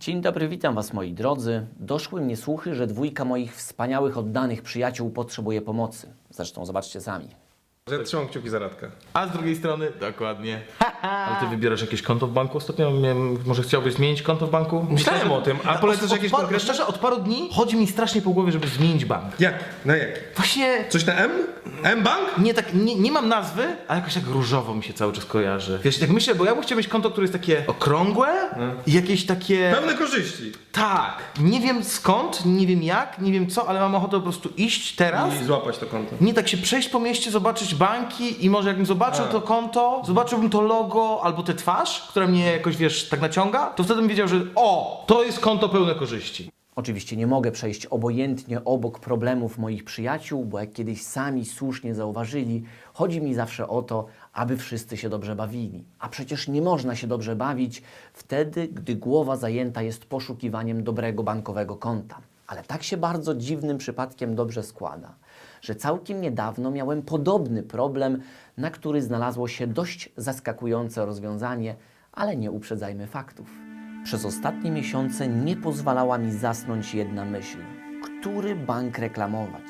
Dzień dobry, witam Was moi drodzy. Doszły mnie słuchy, że dwójka moich wspaniałych, oddanych przyjaciół potrzebuje pomocy. Zresztą zobaczcie sami. Ja trzymam kciuki za Radka. A z drugiej strony, dokładnie. Ale ty wybierasz jakieś konto w banku? Ostatnio miałem, może chciałbyś zmienić konto w banku? Myślałem o tym, a polecasz jakieś konkretne? Szczerze, od paru dni chodzi mi strasznie po głowie, żeby zmienić bank. Jak? Na jak? Właśnie Coś na M? M-Bank? nie tak, nie, nie mam nazwy, ale jakoś tak różowo mi się cały czas kojarzy. Wiesz, tak myślę, bo ja bym chciał mieć konto, które jest takie okrągłe i jakieś takie... Pełne korzyści. Tak. Nie wiem skąd, nie wiem jak, nie wiem co, ale mam ochotę po prostu iść teraz. I złapać to konto. Nie tak się przejść po mieście, zobaczyć banki i może jakbym zobaczył A. to konto, zobaczyłbym to logo albo tę twarz, która mnie jakoś, wiesz, tak naciąga, to wtedy bym wiedział, że o, to jest konto pełne korzyści. Oczywiście nie mogę przejść obojętnie obok problemów moich przyjaciół, bo jak kiedyś sami słusznie zauważyli, chodzi mi zawsze o to, aby wszyscy się dobrze bawili. A przecież nie można się dobrze bawić wtedy, gdy głowa zajęta jest poszukiwaniem dobrego bankowego konta. Ale tak się bardzo dziwnym przypadkiem dobrze składa, że całkiem niedawno miałem podobny problem, na który znalazło się dość zaskakujące rozwiązanie, ale nie uprzedzajmy faktów. Przez ostatnie miesiące nie pozwalała mi zasnąć jedna myśl: który bank reklamować?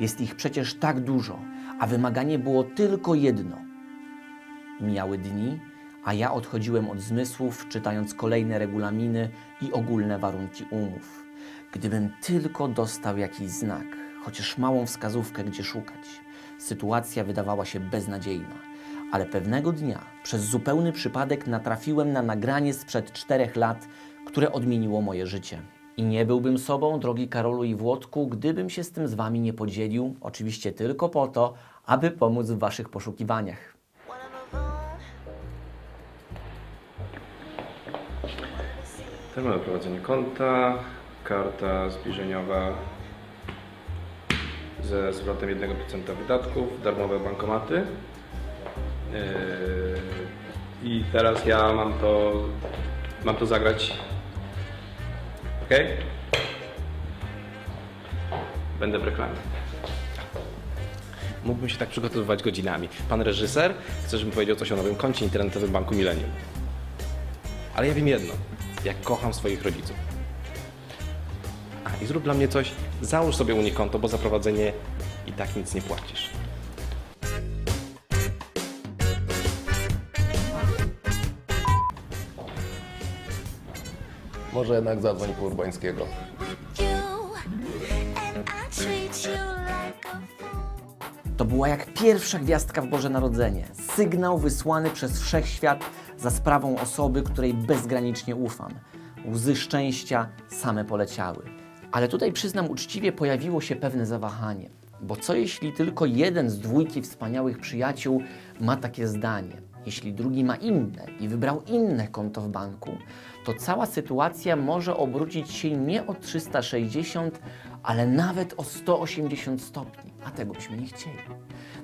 Jest ich przecież tak dużo, a wymaganie było tylko jedno. Mijały dni, a ja odchodziłem od zmysłów, czytając kolejne regulaminy i ogólne warunki umów. Gdybym tylko dostał jakiś znak, chociaż małą wskazówkę, gdzie szukać, sytuacja wydawała się beznadziejna. Ale pewnego dnia, przez zupełny przypadek, natrafiłem na nagranie sprzed czterech lat, które odmieniło moje życie. I nie byłbym sobą, drogi Karolu i Włodku, gdybym się z tym z wami nie podzielił, oczywiście tylko po to, aby pomóc w waszych poszukiwaniach. Terminal prowadzenie konta, karta zbliżeniowa ze zwrotem 1% wydatków, darmowe bankomaty. Yy, I teraz ja mam to, mam to zagrać. Ok? Będę w reklamie. Mógłbym się tak przygotowywać godzinami. Pan reżyser chce, żebym powiedział coś o nowym koncie internetowym Banku Millennium. Ale ja wiem jedno. Jak kocham swoich rodziców. A i zrób dla mnie coś. Załóż sobie u nich konto, bo za prowadzenie i tak nic nie płacisz. Może jednak zadzwoń po Urbańskiego. To była jak pierwsza gwiazdka w Boże Narodzenie. Sygnał wysłany przez wszechświat za sprawą osoby, której bezgranicznie ufam. Łzy szczęścia same poleciały. Ale tutaj przyznam uczciwie, pojawiło się pewne zawahanie. Bo co jeśli tylko jeden z dwójki wspaniałych przyjaciół ma takie zdanie? Jeśli drugi ma inne i wybrał inne konto w banku, to cała sytuacja może obrócić się nie o 360, ale nawet o 180 stopni, a tego byśmy nie chcieli.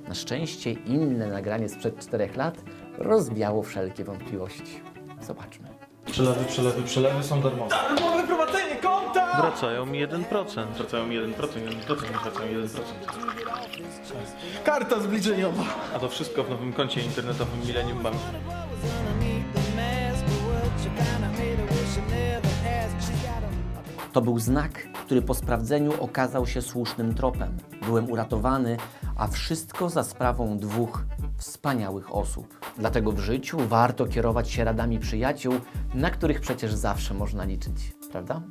Na szczęście inne nagranie sprzed 4 lat rozwiało wszelkie wątpliwości. Zobaczmy. Przelewy, przelewy, przelewy są darmowe. Darmowe prowadzenie konta! Wracają mi 1%. Wracają mi 1%, 1%, nie wracają 1%. Karta zbliżeniowa. A to wszystko w nowym koncie internetowym Millennium Bank. To był znak, który po sprawdzeniu okazał się słusznym tropem. Byłem uratowany, a wszystko za sprawą dwóch wspaniałych osób. Dlatego w życiu warto kierować się radami przyjaciół, na których przecież zawsze można liczyć, prawda?